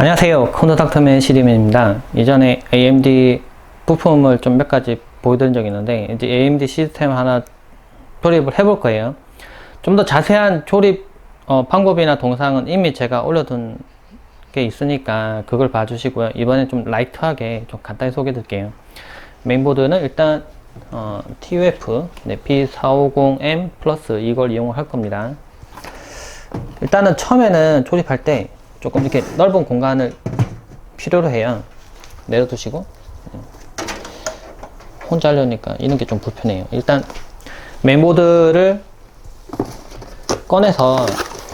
안녕하세요. 콘도닥터맨 시리맨입니다. 이전에 AMD 부품을 좀 몇 가지 보여드린 적이 있는데, 이제 AMD 시스템 하나 조립을 해볼 거예요. 좀 더 자세한 조립 어, 방법이나 동상은 이미 제가 올려둔 게 있으니까 그걸 봐주시고요. 이번엔 좀 라이트하게 좀 간단히 소개해 드릴게요. 메인보드는 일단 어, TUF 네, B450M 플러스 이걸 이용을 할 겁니다. 일단은 처음에는 조립할 때 조금 이렇게 넓은 공간을 필요로 해요. 내려두시고 혼자 하려니까 이런 게 좀 불편해요. 일단 메인보드를 꺼내서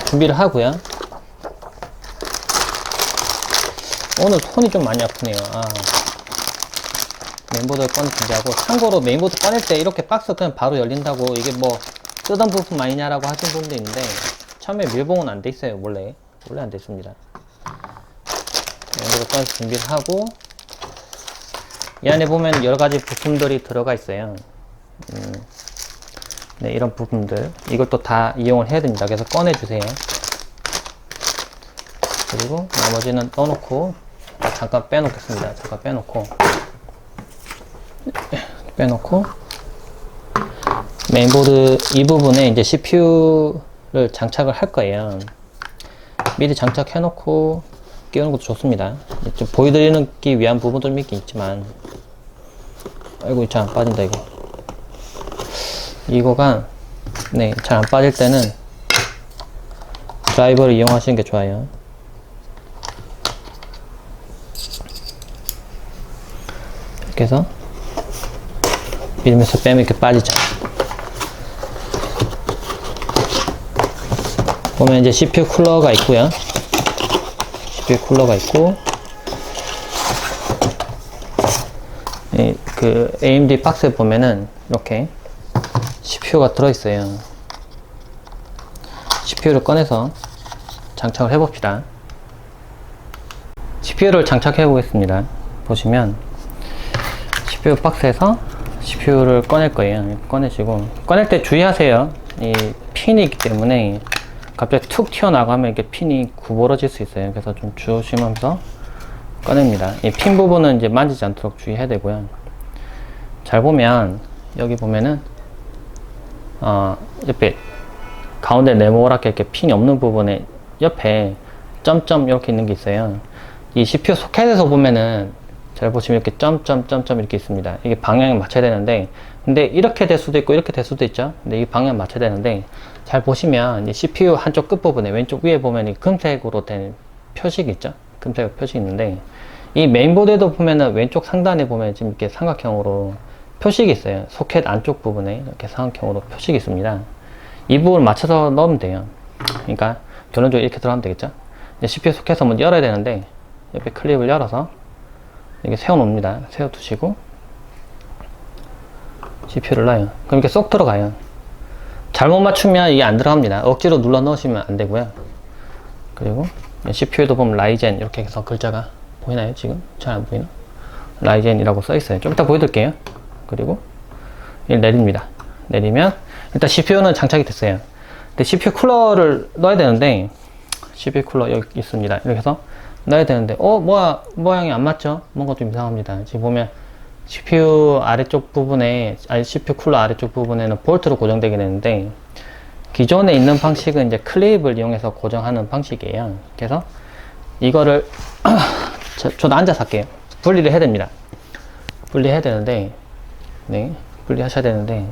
준비를 하고요. 오늘 손이 좀 많이 아프네요. 아. 메인보드를 꺼내 준비하고 참고로 메인보드 꺼낼 때 이렇게 박스 그냥 바로 열린다고 이게 뭐 쓰던 부품 아니냐라고 하신 분도 있는데 처음에 밀봉은 안 돼 있어요 원래 원래 안 됐습니다. 메인보드 꺼내서 준비를 하고 이 안에 보면 여러 가지 부품들이 들어가 있어요. 음, 네 이런 부품들. 또다 이용을 해야 됩니다. 그래서 꺼내 주세요. 그리고 나머지는 떠놓고 잠깐 빼놓겠습니다. 잠깐 빼놓고. 빼놓고. 메인보드 이 부분에 이제 CPU를 장착을 할 거예요. 미리 장착해 놓고 끼우는 것도 좋습니다. 좀 보여드리기 위한 부분도 좀 있긴 있지만 아이고 잘 안 빠진다 이거 이거가 네 잘 안 빠질 때는 드라이버를 이용하시는 게 좋아요. 이렇게 해서 밀면서 빼면 이렇게 빠지죠. 보면 이제 CPU 쿨러가 있고요. CPU 쿨러가 있고, 이, 그 AMD 박스에 보면은 이렇게 CPU가 들어있어요. CPU를 꺼내서 장착을 해봅시다. CPU를 장착해 보겠습니다. 보시면 CPU 박스에서 CPU를 꺼낼 거예요. 꺼내시고 꺼낼 때 주의하세요. 이 핀이 있기 때문에 갑자기 툭 튀어나가면 이렇게 핀이 구부러질 수 있어요. 그래서 좀 조심하면서 꺼냅니다. 이 핀 부분은 이제 만지지 않도록 주의해야 되고요. 잘 보면 여기 보면은 어 옆에 가운데 네모랗게 이렇게 핀이 없는 부분에 옆에 점점 이렇게 있는 게 있어요. 이 CPU 소켓에서 보면은 잘 보시면 이렇게 점점점점 이렇게 있습니다. 이게 방향을 맞춰야 되는데, 근데 이렇게 될 수도 있고 이렇게 될 수도 있죠. 근데 이 방향 맞춰야 되는데, 잘 보시면 이 CPU 한쪽 끝부분에 왼쪽 위에 보면 이 금색으로 된 표식이 있죠. 금색 표식이 있는데, 이 메인보드에도 보면은 왼쪽 상단에 보면 지금 이렇게 삼각형으로 표식이 있어요. 소켓 안쪽 부분에 이렇게 삼각형으로 표식이 있습니다. 이 부분을 맞춰서 넣으면 돼요. 그러니까 결론적으로 이렇게 들어가면 되겠죠. CPU 소켓을 먼저 열어야 되는데, 옆에 클립을 열어서 이렇게 세워 놓습니다. 세워 두시고 CPU를 놔요. 그럼 이렇게 쏙 들어가요. 잘못 맞추면 이게 안 들어갑니다. 억지로 눌러 넣으시면 안 되고요. 그리고 CPU에도 보면 라이젠 이렇게 해서 글자가 보이나요? 지금 잘 안 보이나? 라이젠이라고 써 있어요. 좀 이따 보여드릴게요. 그리고 이 내립니다. 내리면 일단 CPU는 장착이 됐어요. 근데 CPU 쿨러를 넣어야 되는데 CPU 쿨러 여기 있습니다. 이렇게 해서 넣어야 되는데 어 뭐야 모양이 안 맞죠? 뭔가 좀 이상합니다. 지금 보면 CPU 아래쪽 부분에 아니 CPU 쿨러 아래쪽 부분에는 볼트로 고정되게 되는데 기존에 있는 방식은 이제 클립을 이용해서 고정하는 방식이에요. 그래서 이거를 저, 저도 앉아서 할게요. 분리를 해야 됩니다. 분리해야 되는데 네 분리하셔야 되는데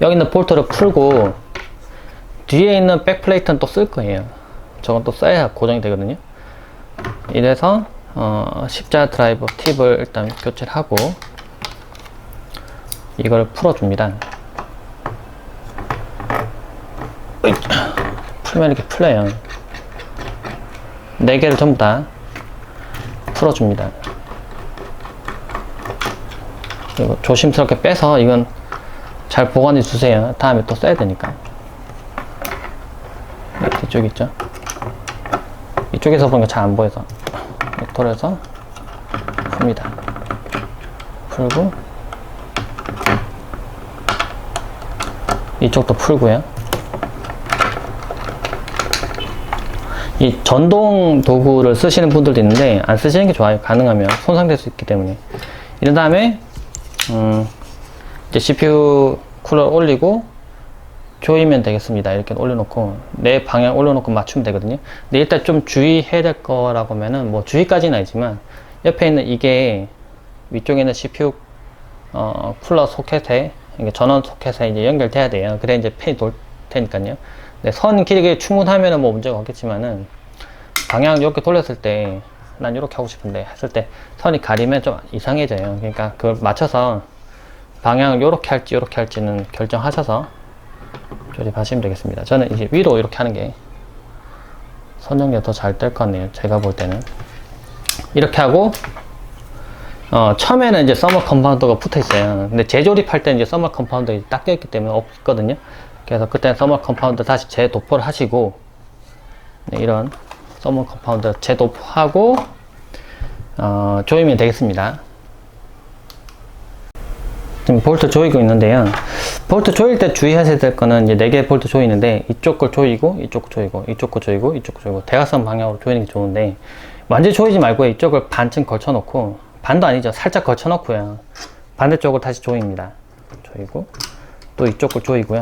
여기 있는 볼트를 풀고 뒤에 있는 백플레이트는 또 쓸 거예요. 저건 또 써야 고정이 되거든요. 이래서 어, 십자 드라이버 팁을 일단 교체를 하고 이걸 풀어줍니다. 풀면 이렇게 풀려요. 네 개를 전부 다 풀어줍니다. 그리고 조심스럽게 빼서 이건 잘 보관해 주세요. 다음에 또 써야 되니까. 네, 뒤쪽 있죠? 이쪽에서 보니까 잘 안 보여서 돌려서 풉니다. 풀고 이쪽도 풀고요. 이 전동 도구를 쓰시는 분들도 있는데 안 쓰시는 게 좋아요. 가능하면 손상될 수 있기 때문에. 이런 다음에 음, 이제 CPU 쿨러 올리고 조이면 되겠습니다. 이렇게 올려놓고 내 방향 올려놓고 맞추면 되거든요. 근데 일단 좀 주의해야 될 거라고 하면은 뭐 주의까지는 아니지만 옆에 있는 이게 위쪽에 있는 CPU 어, 쿨러 소켓에 전원 소켓에 이제 연결돼야 돼요. 그래 이제 팬이 돌 테니까요. 네, 선 길이가 충분하면은 뭐 문제가 없겠지만은 방향 이렇게 돌렸을 때 난 이렇게 하고 싶은데 했을 때 선이 가리면 좀 이상해져요. 그러니까 그걸 맞춰서 방향을 이렇게 할지 이렇게 할지는 결정하셔서 조립하시면 되겠습니다. 저는 이제 위로 이렇게 하는 게 선정이 더 잘 될 것 같네요. 제가 볼 때는 이렇게 하고 어, 처음에는 이제 서머 컴파운더가 붙어 있어요. 근데 재조립할 때는 이제 서머 컴파운더가 닦여 있기 때문에 없거든요. 그래서 그때 서머 컴파운더 다시 재도포를 하시고 네, 이런 서머 컴파운더 재도포하고 어, 조이면 되겠습니다. 지금 볼트 조이고 있는데요. 볼트 조일 때 주의하셔야 될 거는 이제 4개 볼트 조이는데 이쪽 걸 조이고 이쪽 거 조이고 이쪽 거 조이고 이쪽 거 조이고 대각선 방향으로 조이는 게 좋은데 완전히 조이지 말고 이쪽을 반쯤 걸쳐 놓고 반도 아니죠. 살짝 걸쳐 놓고요. 반대쪽을 다시 조입니다. 조이고 또 이쪽 걸 조이고요.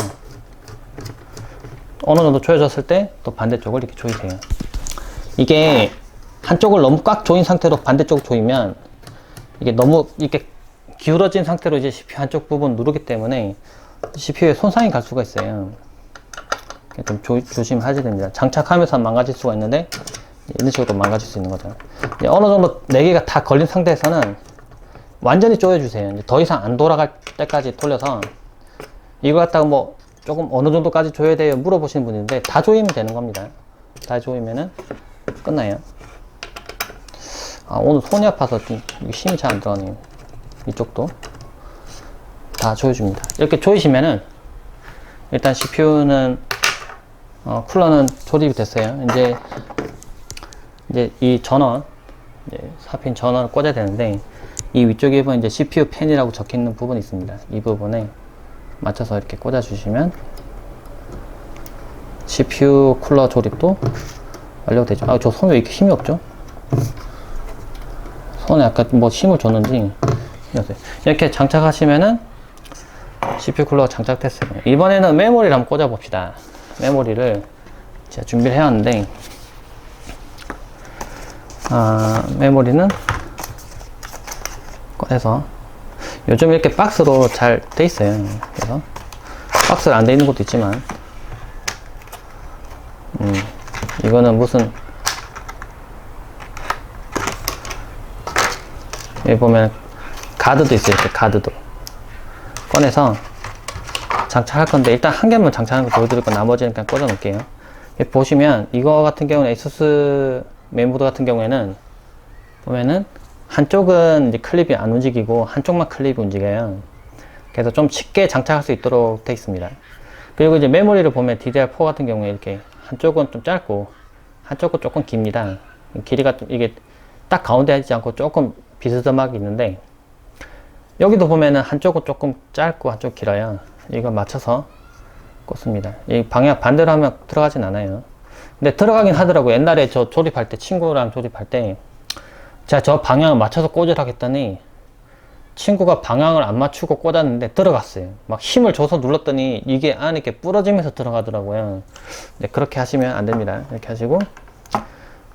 어느 정도 조여졌을 때 또 반대쪽을 이렇게 조이세요. 이게 한쪽을 너무 꽉 조인 상태로 반대쪽 조이면 이게 너무 이렇게 기울어진 상태로 이제 CPU 한쪽 부분 누르기 때문에 CPU에 손상이 갈 수가 있어요. 좀 조, 조심하셔야 됩니다. 장착하면서 망가질 수가 있는데 이런 식으로 망가질 수 있는 거죠. 어느 정도 4개가 다 걸린 상태에서는 완전히 조여주세요. 더 이상 안 돌아갈 때까지 돌려서 이거 갖다가 뭐 조금 어느 정도까지 조여야 돼요 물어보시는 분인데 다 조이면 되는 겁니다. 다 조이면은 끝나요. 아, 오늘 손이 아파서 좀 힘이 잘 안 들어가네요. 이쪽도 다 조여줍니다. 이렇게 조이시면은 일단 CPU는 어, 쿨러는 조립이 됐어요. 이제 이제 이 전원 이제 사핀 전원을 꽂아야 되는데 이 위쪽에 보면 이제 CPU 펜이라고 적혀 있는 부분이 있습니다. 이 부분에 맞춰서 이렇게 꽂아 주시면 CPU 쿨러 조립도 완료되죠. 아, 저 손에 왜 이렇게 힘이 없죠? 손에 약간 뭐 힘을 줬는지 이렇게 장착하시면은 CPU 쿨러가 장착됐어요. 이번에는 메모리를 한번 꽂아 봅시다. 메모리를 제가 준비를 해왔는데 아, 메모리는 꺼내서 요즘 이렇게 박스로 잘 돼 있어요. 그래서 박스가 안돼 있는 것도 있지만 음, 이거는 무슨 여기 보면 가드도 있어요. 이렇게 가드도 꺼내서 장착할 건데 일단 한 개만 장착하는 거 보여드릴 거 나머지는 그냥 꽂아 놓을게요. 보시면 이거 같은 경우는 ASUS 메인보드 같은 경우에는 보면은 한쪽은 이제 클립이 안 움직이고 한쪽만 클립이 움직여요. 그래서 좀 쉽게 장착할 수 있도록 되어 있습니다. 그리고 이제 메모리를 보면 DDR4 같은 경우에 이렇게 한쪽은 좀 짧고 한쪽은 조금 깁니다. 길이가 좀 이게 딱 가운데 하지 않고 조금 비스듬하게 있는데 여기도 보면은 한쪽은 조금 짧고 한쪽 길어요. 이거 맞춰서 꽂습니다. 이 방향 반대로 하면 들어가진 않아요. 근데 들어가긴 하더라고요. 옛날에 저 조립할 때, 친구랑 조립할 때, 제가 저 방향을 맞춰서 꽂으라 했더니, 친구가 방향을 안 맞추고 꽂았는데 들어갔어요. 막 힘을 줘서 눌렀더니 이게 안에 이렇게 부러지면서 들어가더라고요. 네, 그렇게 하시면 안 됩니다. 이렇게 하시고,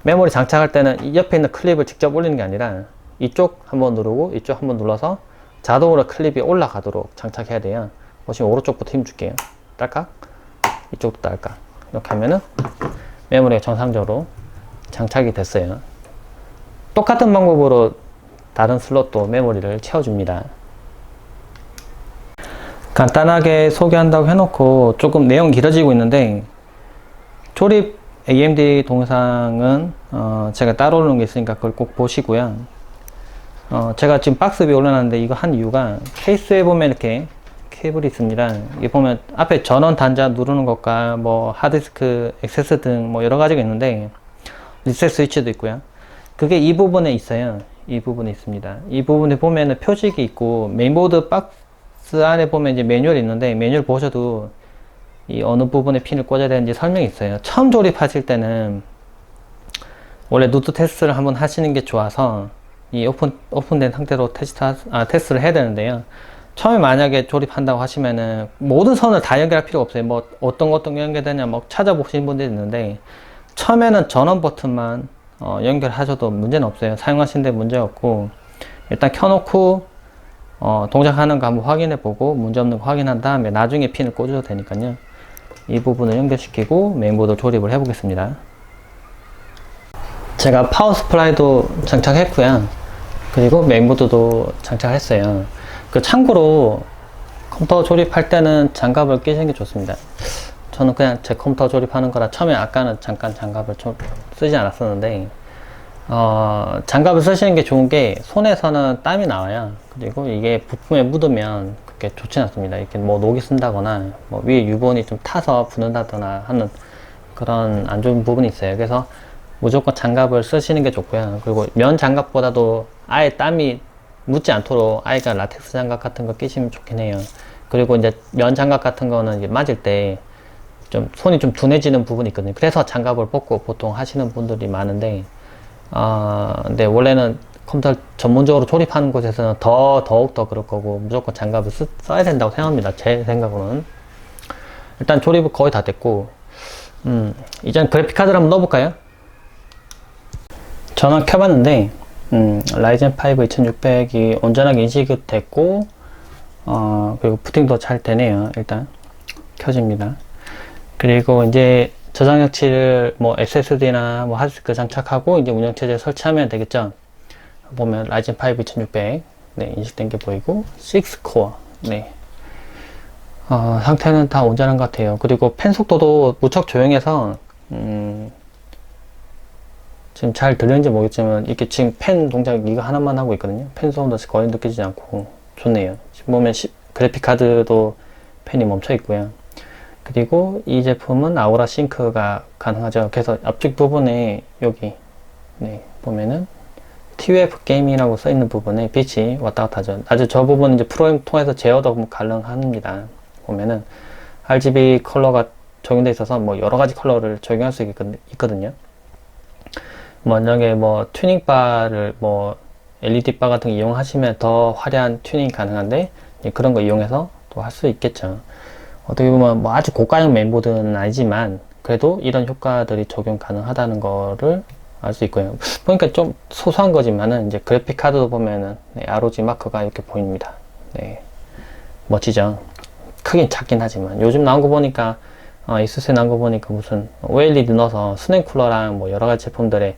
메모리 장착할 때는 이 옆에 있는 클립을 직접 올리는 게 아니라, 이쪽 한번 누르고, 이쪽 한번 눌러서 자동으로 클립이 올라가도록 장착해야 돼요. 보시면 오른쪽부터 힘 줄게요. 딸깍. 이쪽도 딸깍. 이렇게 하면은 메모리가 정상적으로 장착이 됐어요. 똑같은 방법으로 다른 슬롯도 메모리를 채워줍니다. 간단하게 소개한다고 해놓고 조금 내용 길어지고 있는데 조립 AMD 동영상은 어 제가 따로 올리는 게 있으니까 그걸 꼭 보시고요. 어 제가 지금 박스 위에 올려놨는데 이거 한 이유가 케이스에 보면 이렇게 케이블이 있습니다. 이게 보면 앞에 전원 단자 누르는 것과 뭐 하드디스크 액세스 등 뭐 여러 가지가 있는데 리셋 스위치도 있고요. 그게 이 부분에 있어요. 이 부분에 있습니다. 이 부분에 보면은 표식이 있고 메인보드 박스 안에 보면 이제 매뉴얼이 있는데 매뉴얼 보셔도 이 어느 부분에 핀을 꽂아야 되는지 설명이 있어요. 처음 조립하실 때는 원래 노트 테스트를 한번 하시는 게 좋아서 이 오픈 오픈된 상태로 테스트 하- 아, 테스트를 해야 되는데요. 처음에 만약에 조립한다고 하시면은 모든 선을 다 연결할 필요가 없어요. 뭐 어떤 거 어떤 거 연결되냐 뭐 찾아보시는 분들이 있는데 처음에는 전원 버튼만 어, 연결하셔도 문제는 없어요. 사용하시는데 문제 없고 일단 켜놓고 어, 동작하는 거 한번 확인해 보고 문제 없는 거 확인한 다음에 나중에 핀을 꽂아도 되니까요. 이 부분을 연결시키고 메인보드 조립을 해 보겠습니다. 제가 파워 스프라이도 장착했고요. 그리고 메인보드도 장착했어요. 그 참고로 컴퓨터 조립할 때는 장갑을 끼시는 게 좋습니다. 저는 그냥 제 컴퓨터 조립하는 거라 처음에 아까는 잠깐 장갑을 좀 쓰지 않았었는데 어, 장갑을 쓰시는 게 좋은 게 손에서는 땀이 나와요. 그리고 이게 부품에 묻으면 그렇게 좋지 않습니다. 이렇게 뭐 녹이 쓴다거나 뭐 위에 유본이 좀 타서 부는다거나 하는 그런 안 좋은 부분이 있어요. 그래서 무조건 장갑을 쓰시는 게 좋고요. 그리고 면 장갑보다도 아예 땀이 묻지 않도록 아이가 라텍스 장갑 같은 거 끼시면 좋긴 해요. 그리고 이제 면 장갑 같은 거는 이제 맞을 때 좀 손이 좀 둔해지는 부분이 있거든요. 그래서 장갑을 벗고 보통 하시는 분들이 많은데, 아, 근데 원래는 컴퓨터 전문적으로 조립하는 곳에서는 더, 더욱 더 그럴 거고, 무조건 장갑을 쓰, 써야 된다고 생각합니다. 제 생각으로는. 일단 조립은 거의 다 됐고, 음, 이제 그래픽 카드를 한번 넣어볼까요? 전원 켜봤는데, 음, 라이젠 5 2600이 온전하게 인식이 됐고, 어, 그리고 부팅도 잘 되네요. 일단, 켜집니다. 그리고 이제 저장 장치를 뭐 SSD나 뭐 하드디스크 장착하고 이제 운영체제 설치하면 되겠죠. 보면 라이젠 5 2600 네, 인식된 게 보이고 6코어 네. 어, 상태는 다 온전한 것 같아요. 그리고 펜 속도도 무척 조용해서 음, 지금 잘 들리는지 모르겠지만 이렇게 지금 펜 동작 이거 하나만 하고 있거든요. 펜 사운드 거의 느껴지지 않고 좋네요. 지금 보면 시- 그래픽 카드도 펜이 멈춰 있고요. 그리고 이 제품은 아우라 싱크가 가능하죠. 그래서 앞쪽 부분에 여기 네, 보면은 TUF 게임이라고 써 있는 부분에 빛이 왔다 갔다 하죠. 아주 저 부분은 이제 프로그램 통해서 제어도 가능합니다. 보면은 RGB 컬러가 적용돼 있어서 뭐 여러 가지 컬러를 적용할 수 있거든- 있거든요. 만약에 뭐 튜닝 바를 뭐 LED 바 같은 거 이용하시면 더 화려한 튜닝 가능한데 예, 그런 거 이용해서 또 할 수 있겠죠. 어떻게 보면 뭐 아주 고가형 메인보드는 아니지만 그래도 이런 효과들이 적용 가능하다는 거를 알 수 있고요. 보니까 좀 소소한 거지만은 이제 그래픽 카드도 보면은 네, ROG 마크가 이렇게 보입니다. 네. 멋지죠? 크긴 작긴 하지만 요즘 나온 거 보니까 어, 이수스에 나온 거 보니까 무슨 OLED 넣어서 스낵 쿨러랑 뭐 여러 가지 제품들에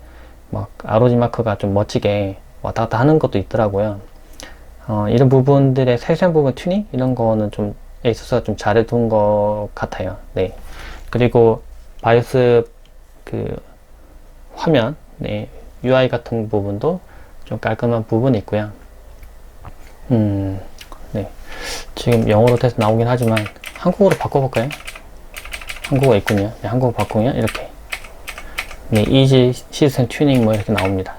막 ROG 마크가 좀 멋지게 왔다 갔다 하는 것도 있더라고요. 어, 이런 부분들의 세세한 부분 튜닝 이런 거는 좀 에이수스가 좀 잘해둔 것 같아요. 네. 그리고 바이오스 그 화면, 네, UI 같은 부분도 좀 깔끔한 부분이 있고요. 음, 네. 지금 영어로 돼서 나오긴 하지만 한국어로 바꿔볼까요? 한국어 있군요. 네, 한국어 바꾸면 이렇게 네, 이지 시스템 튜닝 뭐 이렇게 나옵니다.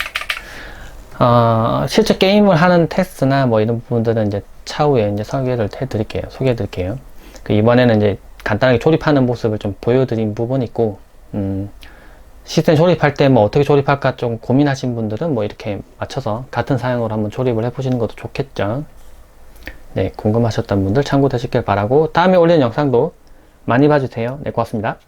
어, 실제 게임을 하는 테스트나 뭐 이런 부분들은 이제 차후에 이제 설계를 해드릴게요. 소개해드릴게요. 그 이번에는 이제 간단하게 조립하는 모습을 좀 보여드린 부분이 있고, 음, 시스템 조립할 때 뭐 어떻게 조립할까 좀 고민하신 분들은 뭐 이렇게 맞춰서 같은 사양으로 한번 조립을 해보시는 것도 좋겠죠. 네, 궁금하셨던 분들 참고 되시길 바라고 다음에 올리는 영상도 많이 봐주세요. 네, 고맙습니다.